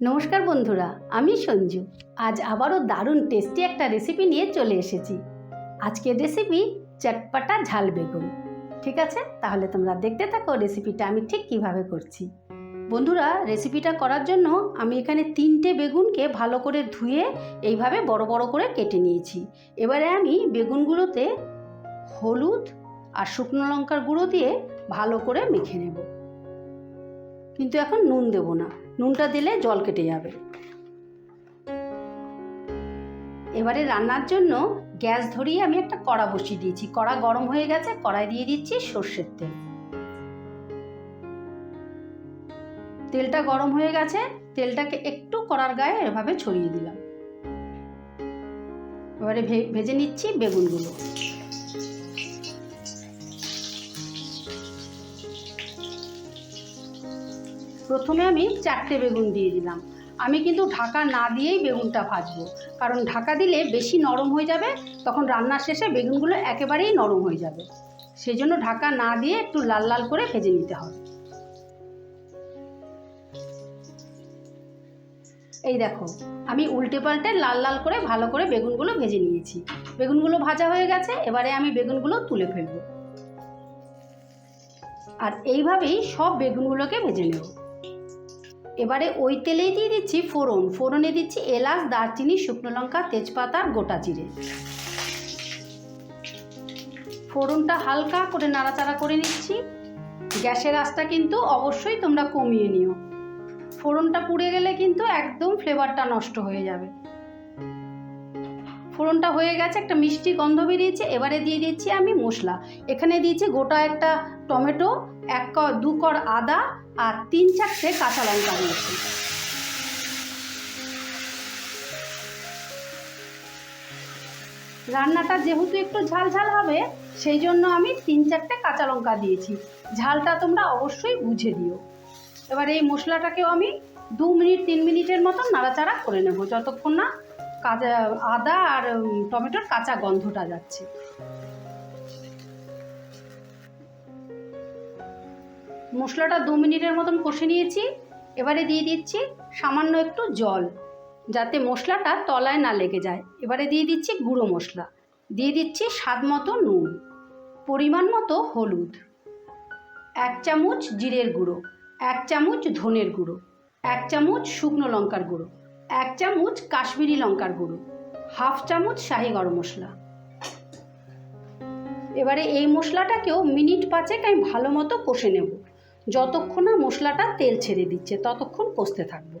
নমস্কার বন্ধুরা, আমি সঞ্জু। আজ আবারও দারুণ টেস্টি একটা রেসিপি নিয়ে চলে এসেছি। আজকের রেসিপি চটপাটা ঝাল বেগুন। ঠিক আছে? তাহলে তোমরা দেখতে থাকো রেসিপিটা আমি ঠিক কীভাবে করছি। বন্ধুরা রেসিপিটা করার জন্য আমি এখানে তিনটে বেগুনকে ভালো করে ধুয়ে এইভাবে বড় বড় করে কেটে নিয়েছি। এবারে আমি বেগুনগুলোতে হলুদ আর শুকনো লঙ্কার গুঁড়ো দিয়ে ভালো করে মেখে নেব। কিন্তু এখন নুন দেবো না। নুনটা দিলে জল কেটে যাবে। এবারে রান্নার জন্য গ্যাস ধরিয়ে আমি একটা কড়া বসিয়ে দিয়েছি। কড়া গরম হয়ে গেছে, কড়াই দিয়ে দিচ্ছি সর্ষের তেল। তেলটা গরম হয়ে গেছে, তেলটাকে একটু কড়ার গায়ে এভাবে ছড়িয়ে দিলাম। এবারে ভেজে নিচ্ছি বেগুনগুলো। প্রথমে আমি চারটে বেগুন দিয়ে দিলাম। আমি কিন্তু ঢাকা না দিয়েই বেগুনটা ভাজবো। কারণ ঢাকা দিলে বেশি নরম হয়ে যাবে, তখন রান্নার শেষে বেগুনগুলো একেবারেই নরম হয়ে যাবে। সেই জন্য ঢাকা না দিয়ে একটু লাল লাল করে ভেজে নিতে হবে। এই দেখো, আমি উল্টে পাল্টে লাল লাল করে ভালো করে বেগুনগুলো ভেজে নিয়েছি। বেগুনগুলো ভাজা হয়ে গেছে, এবারে আমি বেগুনগুলো তুলে ফেলব। আর এইভাবেই সব বেগুনগুলোকে ভেজে নেব। এবারে ওই তেলেই দিয়ে দিচ্ছি ফোড়ন। ফোড়নে দিচ্ছি এলাচ, দারচিনি, শুকনো লঙ্কা, তেজপাতা গোটা জিরে। ফোড়নটা হালকা করে নাড়াচাড়া করে নিচ্ছি। গ্যাসের আঁচটা কিন্তু অবশ্যই তোমরা কমিয়ে নিও। ফোড়নটা পুড়ে গেলে কিন্তু একদম ফ্লেভারটা নষ্ট হয়ে যাবে। ফোড়নটা হয়ে গেছে, একটা মিষ্টি গন্ধ বেরিয়েছে। এবারে দিয়ে দিচ্ছি আমি মশলা। এখানে দিয়েছি গোটা একটা টমেটো, এক ক, দু কর আদা আর তিন চারটে কাঁচা লঙ্কা দিয়েছি। রান্নাটা যেহেতু একটু ঝাল ঝাল হবে, সেই জন্য আমি তিন চারটে কাঁচা লঙ্কা দিয়েছি। ঝালটা তোমরা অবশ্যই বুঝে দিও। এবার এই মশলাটাকেও আমি দু মিনিট, তিন মিনিটের মতো নাড়াচাড়া করে নেব, যতক্ষণ না কাঁচা আদা আর টমেটোর কাঁচা গন্ধটা যাচ্ছে। মশলাটা দু মিনিটের মতন কষে নিয়েছি। এবারে দিয়ে দিচ্ছি সামান্য একটু জল, যাতে মশলাটা তলায় না লেগে যায়। এবারে দিয়ে দিচ্ছি গুঁড়ো মশলা, দিয়ে দিচ্ছি স্বাদ মতো নুন, পরিমাণ মতো হলুদ, এক চামচ জিরের গুঁড়ো, এক চামচ ধনের গুঁড়ো, এক চামচ শুকনো লঙ্কার গুঁড়ো, এক চামচ কাশ্মীরি লঙ্কার গুঁড়ো, হাফ চামচ শাহি গরম মশলা। এবারে এই মশলাটাকেও মিনিট পাঁচেক আমি ভালো মতো কষে নেব। যতক্ষণ না মশলাটা তেল ছেড়ে দিচ্ছে, ততক্ষণ কষতে থাকব।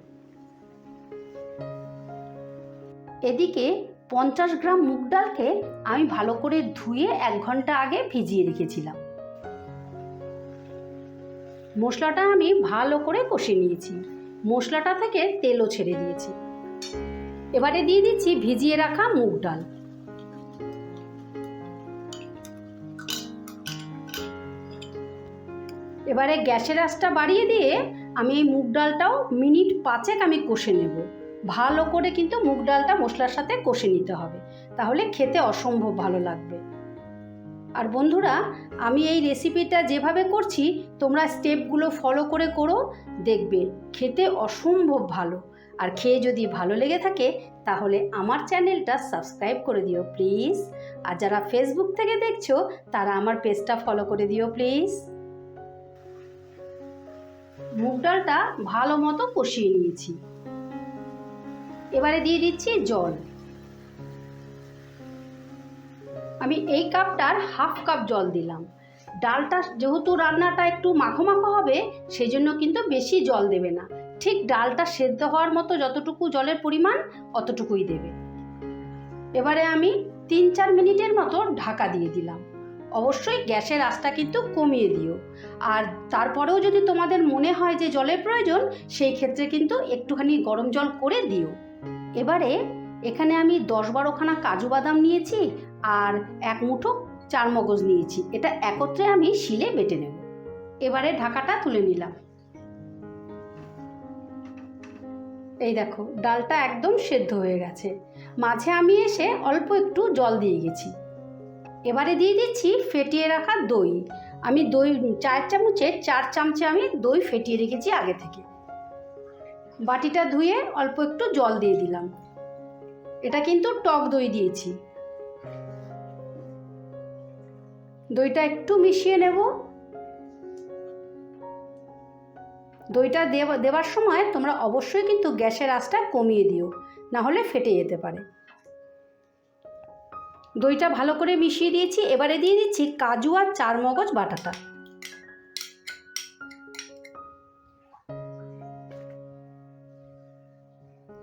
এদিকে পঞ্চাশ গ্রাম মুগ ডালকে আমি ভালো করে ধুয়ে এক ঘণ্টা আগে ভিজিয়ে রেখেছিলাম। মশলাটা আমি ভালো করে কষে নিয়েছি। মশলাটা থেকে তেলও ছেড়ে দিয়েছি। এবারে দিয়ে দিচ্ছি ভিজিয়ে রাখা মুগ ডাল। এবারে গ্যাসের আঁচটা বাড়িয়ে দিয়ে আমি এই মুগ ডালটাও মিনিট পাঁচেক আমি কষে নেব। ভালো করে কিন্তু মুগ ডালটা মশলার সাথে কষে নিতে হবে। তাহলে খেতে অসম্ভব ভালো লাগবে। আর বন্ধুরা, আমি এই রেসিপিটা যেভাবে করছি, তোমরা স্টেপগুলো ফলো করে করো, দেখবে খেতে অসম্ভব ভালো। আর খেয়ে যদি ভালো লেগে থাকে, তাহলে আমার চ্যানেলটা সাবস্ক্রাইব করে দিও প্লিজ। আর যারা ফেসবুক থেকে দেখছ, তারা আমার পেজটা ফলো করে দিও প্লিজ। মুগ ডালটা ভালো মতো কষিয়ে নিয়েছি। এবারে দিয়ে দিচ্ছি জল। আমি এই কাপটার হাফ কাপ জল দিলাম। ডালটা যেহেতু রান্নাটা একটু মাখো মাখো হবে সেই জন্য কিন্তু বেশি জল দেবে না। ঠিক ডালটা সেদ্ধ হওয়ার মতো যতটুকু জলের পরিমাণ, অতটুকুই দেবে। এবারে আমি তিন চার মিনিটের মতো ঢাকা দিয়ে দিলাম। অবশ্যই গ্যাসের আঁচটা কিন্তু কমিয়ে দিও। আর তারপরেও যদি তোমাদের মনে হয় যে জলের প্রয়োজন, সেই ক্ষেত্রে কিন্তু একটুখানি গরম জল করে দিও। এবারে এখানে আমি দশ বারোখানা কাজু বাদাম নিয়েছি আর এক মুঠো চার মগজ নিয়েছি। এটা একত্রে আমি শিলে বেটে নেব। এবারে ঢাকাটা তুলে নিলাম। এই দেখো, ডালটা একদম সেদ্ধ হয়ে গেছে। মাঝে আমি এসে অল্প একটু জল দিয়ে গেছি। এবারে দিয়ে দিচ্ছি ফেটিয়ে রাখা দই। আমি দই, চার চামচে চার চামচে আমি দই ফেটিয়ে রেখেছি আগে থেকে। বাটিটা ধুয়ে অল্প একটু জল দিয়ে দিলাম। এটা কিন্তু টক দই দিয়েছি। দইটা একটু মিশিয়ে নেব। দইটা দেওয়ার সময় তোমরা অবশ্যই কিন্তু গ্যাসের আঁচটা কমিয়ে দিও, না হলে ফেটে যেতে পারে। দইটা ভালো করে মিশিয়ে দিয়েছি। এবারে দিয়ে দিচ্ছি কাজু আর চার মগজ বাটাটা।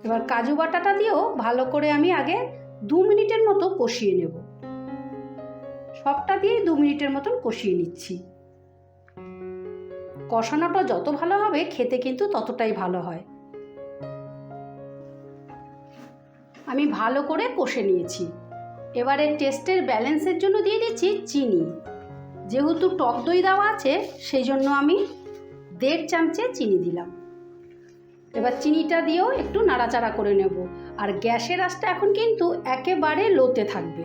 এবার কাজু বাটাটা দিয়েও ভালো করে আমি আগে দু মিনিটের মতো কষিয়ে নেব। সবটা দিয়েই দু মিনিটের মতন কষিয়ে নিচ্ছি। কষানোটা যত ভালো হবে, খেতে কিন্তু ততটাই ভালো হয়। আমি ভালো করে কষে নিয়েছি। এবারে টেস্টের ব্যালেন্সের জন্য দিয়ে দিচ্ছি চিনি। যেহেতু টক দই দেওয়া আছে, সেই জন্য আমি দেড় চামচে চিনি দিলাম। এবার চিনিটা দিয়েও একটু নাড়াচাড়া করে নেব। আর গ্যাসের আঁচটা এখন কিন্তু একেবারে লোতে থাকবে।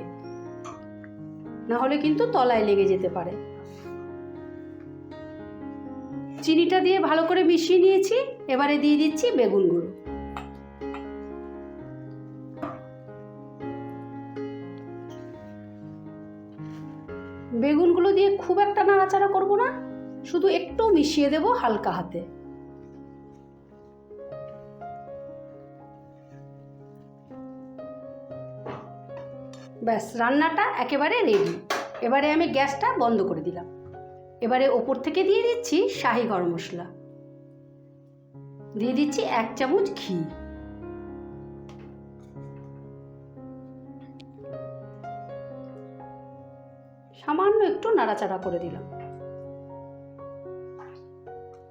না হলে কিন্তু তলায় লেগে যেতে পারে। চিনিটা দিয়ে ভালো করে মিশিয়ে নিয়েছি। এবারে দিয়ে দিচ্ছি বেগুনগুলো বেগুনগুলো দিয়ে খুব একটা নাড়াচাড়া করব না, শুধু একটু মিশিয়ে দেব হালকা হাতে। ব্যাস, রান্নাটা একেবারে রেডি এবারে আমি গ্যাসটা বন্ধ করে দিলাম। এবারে ওপর থেকে দিয়ে দিচ্ছি শাহি গরম মশলা। দিয়ে দিচ্ছি এক চামচ ঘি। সামান্য একটু নাড়াচাড়া করে দিলাম।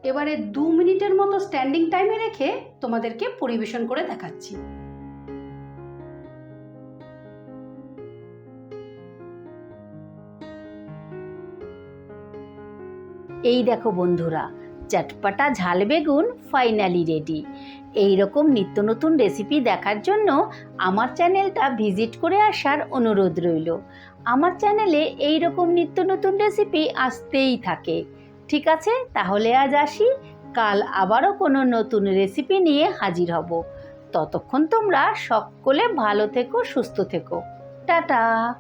এবারে দু মিনিটের মতো স্ট্যান্ডিং টাইমে রেখে তোমাদেরকে পরিবেশন করে দেখাচ্ছি। এই দেখো বন্ধুরা, চটপাটা ঝাল বেগুন ফাইনালি রেডি এই রকম নিত্য নতুন রেসিপি দেখার জন্য আমার চ্যানেলটা ভিজিট করে আসার অনুরোধ রইল। আমার চ্যানেলে এই রকম নিত্য নতুন রেসিপি আসতেই থাকে। ঠিক আছে? তাহলে আজ আসি। কাল আবারও কোনো নতুন রেসিপি নিয়ে হাজির হব। ততক্ষণ তোমরা সকলে ভালো থেকো, সুস্থ থেকো। টাটা!